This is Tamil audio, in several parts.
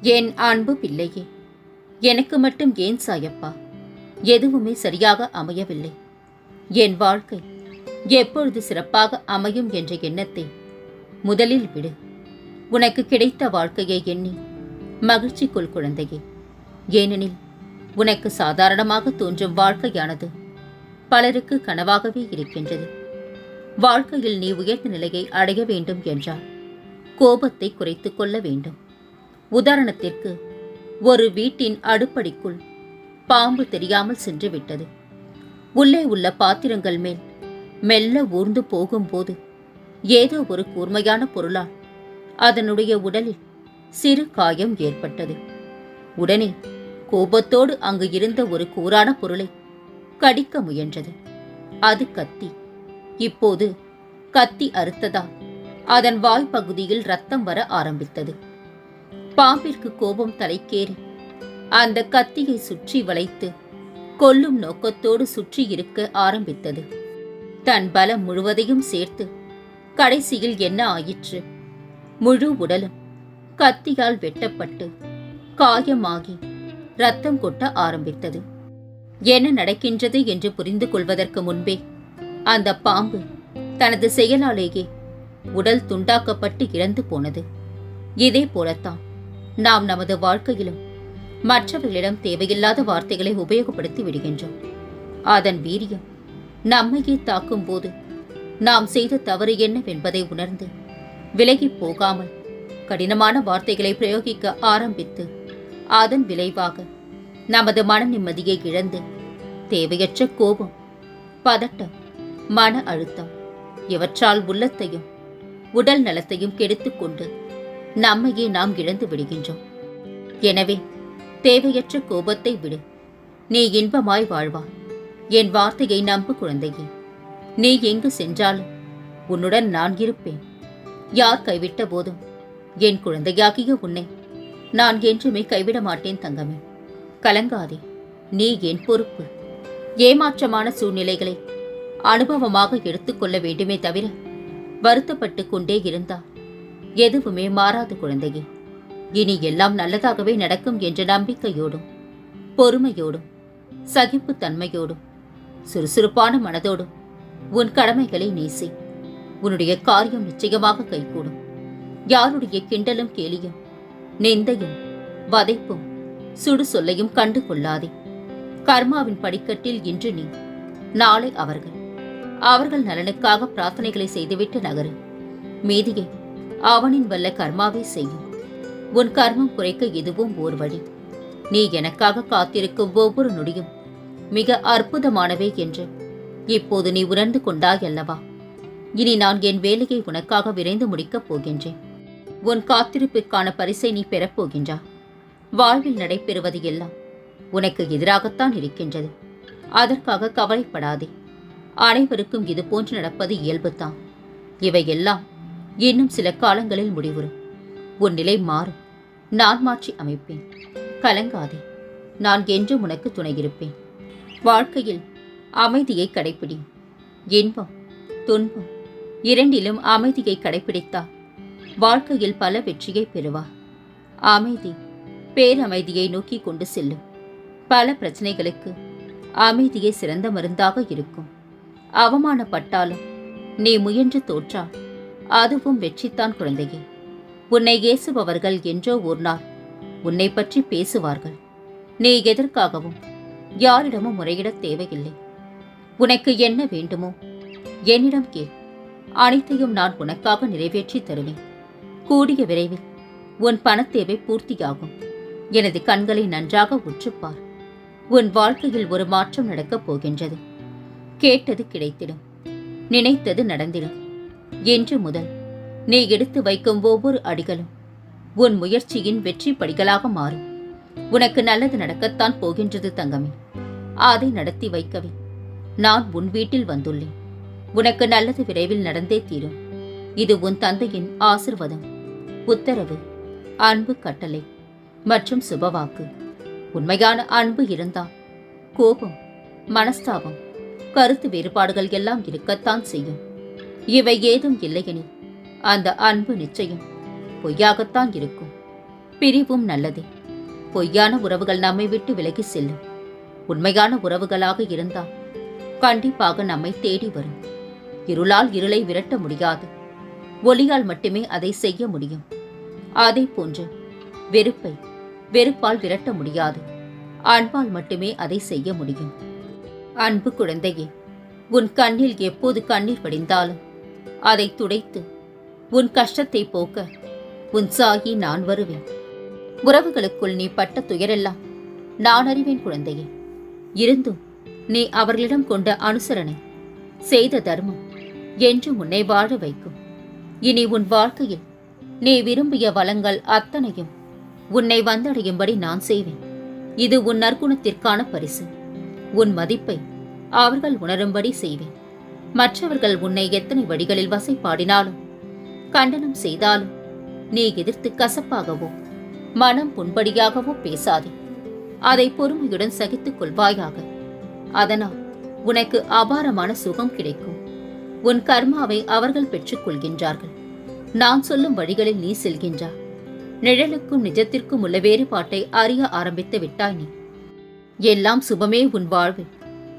என் அன்பு பிள்ளையே? எனக்கு மட்டும் ஏன் சாயப்பா? எதுவுமே சரியாக அமையவில்லை. என் வாழ்க்கை எப்பொழுது சிறப்பாக அமையும் என்ற எண்ணத்தை முதலில் விடு. உனக்கு கிடைத்த வாழ்க்கையை எண்ணி மகிழ்ச்சி கொள் குழந்தையே. ஏனெனில் உனக்கு சாதாரணமாக தோன்றும் வாழ்க்கையானது பலருக்கு கனவாகவே இருக்கின்றது. வாழ்க்கையில் நீ உயர்ந்த நிலையை அடைய வேண்டும் என்றால் கோபத்தை குறைத்து கொள்ள வேண்டும். உதாரணத்திற்கு ஒரு வீட்டின் அடுப்படிக்குள் பாம்பு தெரியாமல் சென்று விட்டது. உள்ளே உள்ள பாத்திரங்கள் மேல் மெல்ல ஊர்ந்து போகும்போது ஏதோ ஒரு கூர்மையான பொருளால் அதனுடைய உடலில் சிறு காயம் ஏற்பட்டது. உடனே கோபத்தோடு அங்கு இருந்த ஒரு கூரான பொருளை கடிக்க முயன்றது. அது கத்தி. இப்போது கத்தி அறுத்ததால் அதன் வாய்ப்பகுதியில் ரத்தம் வர ஆரம்பித்தது. பாம்பிற்கு கோபம் தலைக்கேறி அந்த கத்தியை சுற்றி வளைத்து கொல்லும் நோக்கத்தோடு சுற்றி இருக்க ஆரம்பித்தது. தன் பலம் முழுவதையும் சேர்த்து கடைசியில் என்ன ஆயிற்று? முழு உடலும் கத்தியால் வெட்டப்பட்டு காயமாகி ரத்தம் கொட்ட ஆரம்பித்தது. என்ன நடக்கின்றது என்று புரிந்து கொள்வதற்கு முன்பே அந்த பாம்பு தனது செயலாலேயே உடல் துண்டாக்கப்பட்டு இறந்து போனது. இதே போலத்தான் நாம் நமது வாழ்க்கையிலும் மற்றவர்களிடம் தேவையில்லாத வார்த்தைகளை உபயோகப்படுத்தி விடுகின்றோம். அதன் வீரியம் நம்மையே தாக்கும் போது நாம் செய்த தவறு என்னவென்பதை உணர்ந்து விலகிப் போகாமல் கடினமான வார்த்தைகளை பிரயோகிக்க ஆரம்பித்து அதன் விளைவாக நமது மன நிம்மதியை இழந்து தேவையற்ற கோபம் பதட்டம் மன அழுத்தம் இவற்றால் உள்ளத்தையும் உடல் நலத்தையும் கெடுத்துக்கொண்டு நம்மையே நாம் இழந்து விடுகின்றோம். எனவே தேவையற்ற கோபத்தை விடு. நீ இன்பமாய் வாழ்வா. என் வார்த்தையை நம்பு குழந்தையே. நீ எங்கு சென்றாலும் உன்னுடன் நான் இருப்பேன். யார் கைவிட்ட போதும்? என் குழந்தையாகிய உன்னை நான் என்றுமே கைவிட மாட்டேன் தங்கமே. கலங்காதே. நீ என் பொறுப்பு. ஏமாற்றமான சூழ்நிலைகளை அனுபவமாக எடுத்துக்கொள்ள வேண்டுமே தவிர வருத்தப்பட்டு கொண்டே இருந்தா எதுவுமே மாறாது குழந்தையே. இனி எல்லாம் நல்லதாகவே நடக்கும் என்ற நம்பிக்கையோடும் பொறுமையோடும் சகிப்புத்தன்மையோடும் சுறுசுறுப்பான மனதோடும் உன் கடமைகளை நேசி. உன்னுடைய காரியம் நிச்சயமாக கைகூடும். யாருடைய கிண்டலும் கேலியும் நிந்தையும் வதைப்பும் சுடு சொல்லையும் கண்டு கொள்ளாதே. கர்மாவின் படிக்கட்டில் இன்று நீ நாளை அவர்கள். அவர்கள் நலனுக்காக பிரார்த்தனைகளை செய்துவிட்டு நகரு. மீதியை அவனின் வல்ல கர்மாவை செய்யும். உன் கர்மம் குறைக்க இதுவும் ஓர் வழி. நீ எனக்காக காத்திருக்கும் ஒவ்வொரு நொடியும் மிக அற்புதமானவை என்று இப்போது நீ உணர்ந்து கொண்டாய் அல்லவா இனி நான் என் வேலையை உனக்காக விரைந்து முடிக்கப் போகின்றேன். உன் காத்திருப்பிற்கான பரிசை நீ பெறப்போகின்றா வாழ்வில் நடைபெறுவது எல்லாம் உனக்கு எதிராகத்தான் இருக்கின்றது. அதற்காக கவலைப்படாதே. அனைவருக்கும் இது போன்று நடப்பது இயல்புதான். இவையெல்லாம் இன்னும் சில காலங்களில் முடிவுறும். உன் நிலை மாறும். நான் மாற்றி அமைப்பேன். கலங்காதே. நான் என்றும் உனக்கு துணையிருப்பேன் வாழ்க்கையில் அமைதியை கடைப்பிடி. இன்பம் துன்பம் இரண்டிலும் அமைதியை கடைப்பிடித்தால் வாழ்க்கையில் பல வெற்றியை பெறுவார் அமைதி பேரமைதியை நோக்கி கொண்டு செல்லும். பல பிரச்சனைகளுக்கு அமைதியே சிறந்த மருந்தாக இருக்கும். அவமானப்பட்டாலும் நீ முயன்று தோற்றால் அதுவும் வெற்றித்தான் குழந்தையே. உன்னை ஏசுபவர்கள் என்றோ ஒரு நாள் உன்னை பற்றி பேசுவார்கள். நீ எதற்காகவும் யாரிடமும் முறையிடத் தேவையில்லை. உனக்கு என்ன வேண்டுமோ என்னிடம் கேள். அனைத்தையும் நான் உனக்காக நிறைவேற்றி தருவேன். கூடிய விரைவில் உன் பணத்தேவை பூர்த்தியாகும். எனது கண்களை நன்றாக உற்றுப்பார். உன் வாழ்க்கையில் ஒரு மாற்றம் நடக்கப் போகின்றது. கேட்டது கிடைத்திடும். நினைத்தது நடந்திடும். என்று முதல் நீ எடுத்து வைக்கும் ஒவ்வொரு அடிகளும் உன் முயற்சியின் வெற்றி படிகளாக மாறும். உனக்கு நல்லது நடக்கத்தான் போகின்றது தங்கமே. அதை நடத்தி வைக்கவே நான் உன் வீட்டில் வந்துள்ளேன். உனக்கு நல்லது விரைவில் நடந்தே தீரும். இது உன் தந்தையின் ஆசிர்வாதம் உத்தரவு அன்பு கட்டளை மற்றும் சுபவாக்கு. உண்மையான அன்பு இருந்தால் கோபம் மனஸ்தாபம் கருத்து வேறுபாடுகள் எல்லாம் இருக்கத்தான் செய்யும். இவை ஏதும் இல்லையெனில் அந்த அன்பு நிச்சயம் பொய்யாகத்தான் இருக்கும். பிரிவும் நல்லதே. பொய்யான உறவுகள் நம்மை விட்டு விலகி செல்லும். உண்மையான உறவுகளாக இருந்தால் கண்டிப்பாக நம்மை தேடி வரும். இருளால் இருளை விரட்ட முடியாது. ஒளியால் மட்டுமே அதை செய்ய முடியும். அதே போன்று வெறுப்பை வெறுப்பால் விரட்ட முடியாது. அன்பால் மட்டுமே அதை செய்ய முடியும். அன்பு குழந்தையே உன் கண்ணில் எப்போது கண்ணீர் வடிந்தாலும் அதை துடைத்து உன் கஷ்டத்தை போக்க உன் சாகி நான் வருவேன். உறவுகளுக்குள் நீ பட்ட துயரெல்லாம் நான் அறிவேன் குழந்தையே. இருந்தும் நீ அவர்களிடம் கொண்ட அனுசரணை செய்த தர்மம் என்று உன்னை வாழ வைக்கும். இனி உன் வாழ்க்கையில் நீ விரும்பிய வளங்கள் அத்தனையும் உன்னை வந்தடையும்படி நான் செய்வேன். இது உன் நற்குணத்திற்கான பரிசு. உன் மதிப்பை அவர்கள் உணரும்படி செய்வேன். மற்றவர்கள் உன்னை எத்தனை வழிகளில் வசைப்பாடினாலும் கண்டனம் செய்தாலும் நீ எதிர்த்து கசப்பாகவோ மனம் புண்படியாகவோ பேசாதே. அதை பொறுமையுடன் சகித்துக் கொள்வாயாக. அதனால் உனக்கு அபாரமான சுகம் கிடைக்கும். உன் கர்மாவை அவர்கள் பெற்றுக் கொள்கின்றார்கள். நான் சொல்லும் வழிகளில் நீ செல்கின்றாய் நிழலுக்கும் நிஜத்திற்கும் உள்ள வேறுபாட்டை அறிய ஆரம்பித்து விட்டாய் நீ. எல்லாம் சுபமே உன் வாழ்வில்.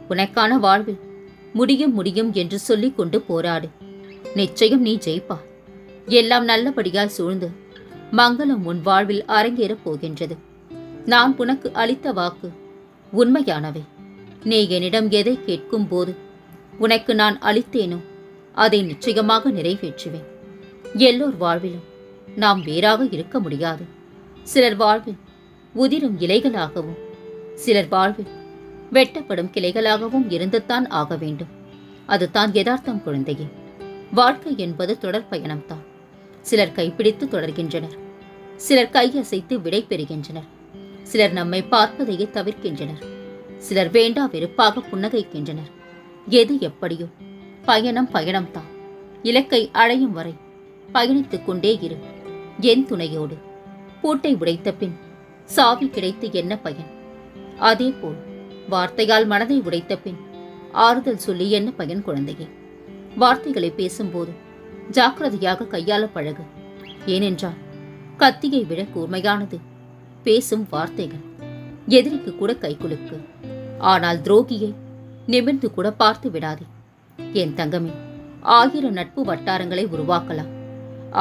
உனக்கான வாழ்வில் முடியும் முடியும் என்று சொல்லிக் கொண்டு போராடு. நிச்சயம் நீ ஜெயிப்பா. எல்லாம் நல்லபடியாய் சூழ்ந்து மங்களம் உன் வாழ்வில் அரங்கேறப் போகின்றது. நான் உனக்கு அளித்த வாக்கு உண்மையானவை. நீ என்னிடம் எதை கேட்கும் போது உனக்கு நான் அளித்தேனோ அதை நிச்சயமாக நிறைவேற்றுவேன். எல்லோர் வாழ்விலும் நாம் வேறாக இருக்க முடியாது. சிலர் வாழ்வில் உதிரும் இலைகளாகவும் சிலர் வாழ்வில் வெட்டப்படும் கிளைகளாகவும் இருந்துதான் ஆக வேண்டும். அதுதான் யதார்த்தம் குழந்தையே. வாழ்க்கை என்பது தொடர் பயணம்தான். சிலர் கைப்பிடித்து தொடர்கின்றனர். சிலர் கையசைத்து விடை பெறுகின்றனர். சிலர் நம்மை பார்ப்பதையே தவிர்க்கின்றனர். சிலர் வேண்டா வெறுப்பாக புன்னகைக்கின்றனர். எது எப்படியோ. பயணம் பயணம்தான். இலக்கை அடையும் வரை பயணித்துக் கொண்டே இரு. என் துணையோடு. பூட்டை உடைத்த பின் சாவி கிடைத்து என்ன பயன்? அதேபோல் வார்த்தையால் மனதை உடைத்த பின் ஆறுதல் சொல்லி என்ன பயன் குழந்தையே? வார்த்தைகளை பேசும்போது ஜாக்கிரதையாக கையாள பழகு. ஏனென்றால் கத்தியை விட கூர்மையானது பேசும் வார்த்தைகள். எதிரிக்கு கூட கைகுலுக்கு ஆனால் துரோகியை நிமிர்ந்து கூட பார்த்து விடாதே. என் தங்கமே ஆயிரம் நட்பு வட்டாரங்களை உருவாக்கலாம்.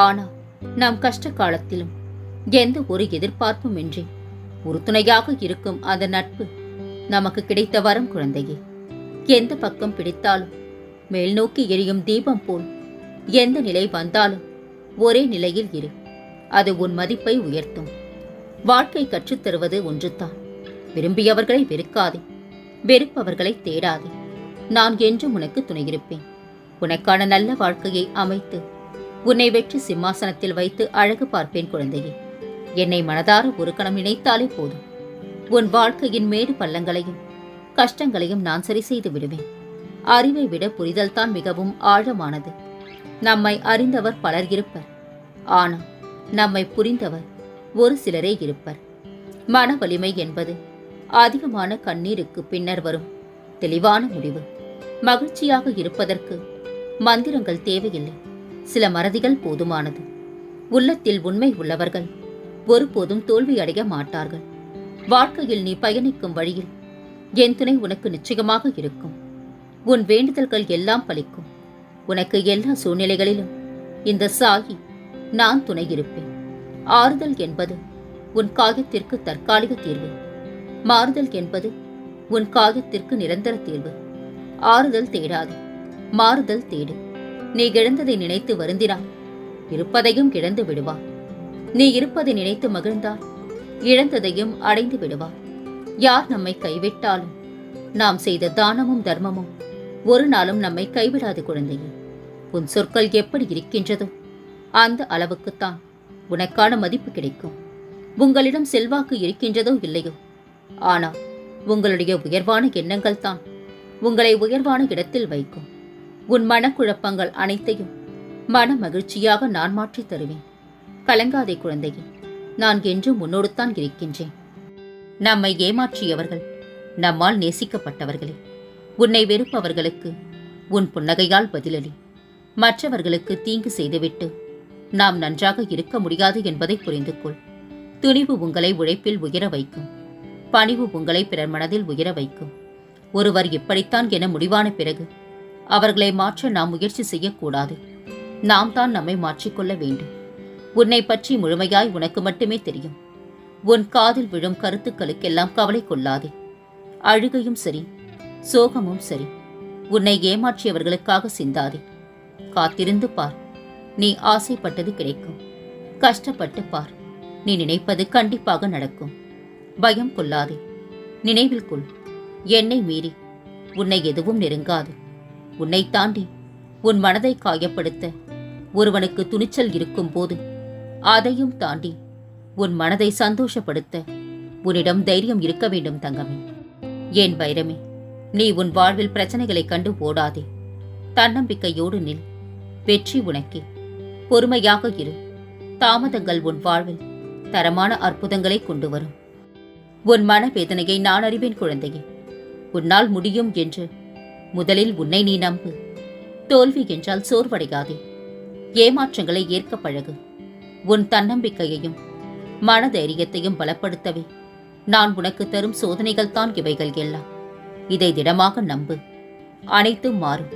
ஆனால் நம் கஷ்ட காலத்திலும் எந்த ஒரு எதிர்பார்ப்பும் இன்றி உறுதுணையாக இருக்கும் அந்த நட்பு நமக்கு கிடைத்த வரம் குழந்தையே. எந்த பக்கம் பிடித்தாலும் மேல் நோக்கி எரியும் தீபம் போல் எந்த நிலை வந்தாலும் ஒரே நிலையில் இரு. அது உன் மதிப்பை உயர்த்தும். வாழ்க்கை கற்றுத் தருவது ஒன்றுதான். விரும்பியவர்களை வெறுக்காதே. வெறுப்பவர்களை தேடாதே. நான் என்றும் உனக்கு துணையிருப்பேன். உனக்கான நல்ல வாழ்க்கையை அமைத்து உன்னை வெற்றி சிம்மாசனத்தில் வைத்து அழகு பார்ப்பேன் குழந்தையே. என்னை மனதார ஒரு கணம் நினைத்தாலே போதும். உன் வாழ்க்கையின் மேடு பள்ளங்களையும் கஷ்டங்களையும் நான் சரி செய்து விடுவேன். அறிவை விட புரிதல்தான் மிகவும் ஆழமானது. நம்மை அறிந்தவர் பலர் இருப்பர். ஆனால் நம்மை புரிந்தவர் ஒரு சிலரே இருப்பர். மன வலிமை என்பது அதிகமான கண்ணீருக்கு பின்னர் வரும். தெளிவான முடிவு. மகிழ்ச்சியாக இருப்பதற்கு மந்திரங்கள் தேவையில்லை. சில மறதிகள் போதுமானது. உள்ளத்தில் உண்மை உள்ளவர்கள் ஒருபோதும் தோல்வியடைய மாட்டார்கள். வாழ்க்கையில் நீ பயணிக்கும் வழியில் என் துணை உனக்கு நிச்சயமாக இருக்கும். உன் வேண்டுதல்கள் எல்லாம் பலிக்கும். உனக்கு எல்லா சூழ்நிலைகளிலும் இந்த சாகி நான் துணை இருப்பேன். ஆறுதல் என்பது உன் காயத்திற்கு தற்காலிக தீர்வு. மாறுதல் என்பது உன் காயத்திற்கு நிரந்தர தீர்வு. ஆறுதல் தேடாது மாறுதல் தேடு. நீ இழந்ததை நினைத்து வருந்தினால் இருப்பதையும் இழந்து விடுவார் நீ இருப்பதை நினைத்து மகிழ்ந்தால் இழந்ததையும் அடைந்து விடுவார். யார் நம்மை கைவிட்டாலும்? நாம் செய்த தானமும் தர்மமும் ஒரு நாளும் நம்மை கைவிடாது குழந்தையே. உன் சொற்கள் எப்படி இருக்கின்றதோ அந்த அளவுக்குத்தான் உனக்கான மதிப்பு கிடைக்கும். உங்களிடம் செல்வாக்கு இருக்கின்றதோ இல்லையோ? ஆனால் உங்களுடைய உயர்வான எண்ணங்கள் தான் உங்களை உயர்வான இடத்தில் வைக்கும். உன் மனக்குழப்பங்கள் அனைத்தையும் மன மகிழ்ச்சியாக நான் மாற்றித் தருவேன். கலங்காதே குழந்தையே. நான் என்றும் உன்னோடுத்தான் இருக்கின்றேன். நம்மை ஏமாற்றியவர்கள் நம்மால் நேசிக்கப்பட்டவர்களே. உன்னை வெறுப்பவர்களுக்கு உன் புன்னகையால் பதிலளி மற்றவர்களுக்கு தீங்கு செய்துவிட்டு நாம் நன்றாக இருக்க முடியாது என்பதை புரிந்து கொள் துணிவு உங்களை உழைப்பில் உயர வைக்கும். பணிவு உங்களை பிறர் மனதில் உயர வைக்கும். ஒருவர் இப்படித்தான் என முடிவான பிறகு அவர்களை மாற்ற நாம் முயற்சி செய்யக்கூடாது. நாம் தான் நம்மை மாற்றிக்கொள்ள வேண்டும். உன்னை பற்றி முழுமையாய் உனக்கு மட்டுமே தெரியும். உன் காதில் விழும் கருத்துக்களுக்கெல்லாம் கவலை கொள்ளாதே. அழுகையும் சரி சோகமும் சரி உன்னை ஏமாற்றியவர்களுக்காக சிந்தாதே. காத்திருந்து பார் நீ ஆசைப்பட்டது கிடைக்கும். கஷ்டப்பட்டு பார் நீ நினைப்பது கண்டிப்பாக நடக்கும். பயம் கொள்ளாதே. நினைவில் கொள் என்னை மீறி உன்னை எதுவும் நெருங்காது. உன்னை தாண்டி உன் மனதை காயப்படுத்த ஒருவனுக்கு துணிச்சல் இருக்கும் போது அதையும் தாண்டி உன் மனதை சந்தோஷப்படுத்த உன்னிடம் தைரியம் இருக்க வேண்டும் தங்கமே. ஏன் வைரமே நீ உன் வாழ்வில் பிரச்சனைகளைக் கண்டு ஓடாதே. தன்னம்பிக்கையோடு நில். வெற்றி உனக்கே. பொறுமையாக இரு. தாமதங்கள் உன் வாழ்வில் தரமான அற்புதங்களை கொண்டு வரும். உன் மனவேதனையை நான் அறிவேன் குழந்தையே. உன்னால் முடியும் என்று முதலில் உன்னை நீ நம்பு. தோல்வி என்றால் சோர்வடையாதே. ஏமாற்றங்களை ஏற்க பழகு. உன் தன்னம்பிக்கையையும் மனதைரியத்தையும் பலப்படுத்தவே. நான் உனக்கு தரும் சோதனைகள் தான் இவைகள் எல்லாம். இதை திடமாக நம்பு. அனைத்தும் மாறும்.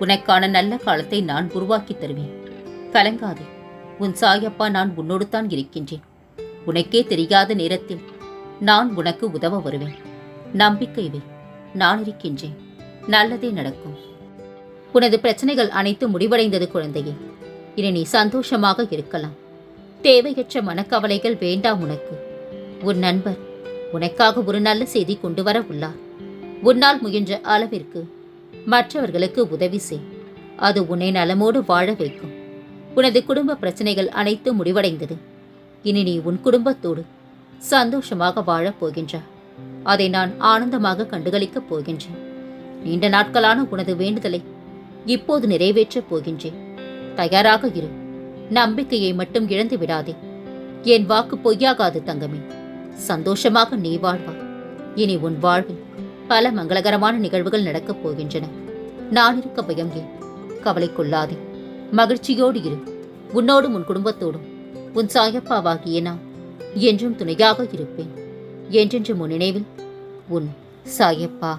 உனக்கான நல்ல காலத்தை நான் உருவாக்கி தருவேன். கலங்காதே. உன் சாயப்பா நான் உன்னோடு தான் இருக்கின்றேன். உனக்கே தெரியாத நேரத்தில் நான் உனக்கு உதவ வருவேன். நம்பிக்கை வை. நான் இருக்கின்றேன். நல்லதே நடக்கும். உனது பிரச்சனைகள் அனைத்தும் முடிவடைந்தது குழந்தையே. இனி நீ சந்தோஷமாக இருக்கலாம். தேவையற்ற மனக்கவலைகள் வேண்டாம் உனக்கு. உன் நண்பர் உனக்காக ஒரு நல்ல செய்தி கொண்டு வர உள்ளார். உன்னால் முயன்ற அளவிற்கு மற்றவர்களுக்கு உதவி செய். அது உன்னை நலமோடு வாழ வைக்கும். உனது குடும்ப பிரச்சனைகள் அனைத்தும் முடிவடைந்தது. இனி நீ உன் குடும்பத்தோடு சந்தோஷமாக வாழப் போகின்றாய் அதை நான் ஆனந்தமாக கண்டுகளிக்கப் போகின்றேன். நீண்ட நாட்களான உனது வேண்டுதலை இப்போது நிறைவேற்றப் போகின்றேன். தயாராக இரு. நம்பிக்கையை மட்டும் இழந்து விடாதே. என் வாக்கு பொய்யாகாது தங்கமே. சந்தோஷமாக நீ வாழ்வாய் இனி உன் வாழ்வில் பல மங்களகரமான நிகழ்வுகள் நடக்கப் போகின்றன. நான் இருக்க பயம் ஏன்? கவலை கொள்ளாதே. மகிழ்ச்சியோடு இரு. உன்னோடும் உன் குடும்பத்தோடும். உன் சாயப்பாவாகிய நான் என்றும் துணையாக இருப்பேன். என்றென்றும் உன் நினைவில் உன் சாயப்பா.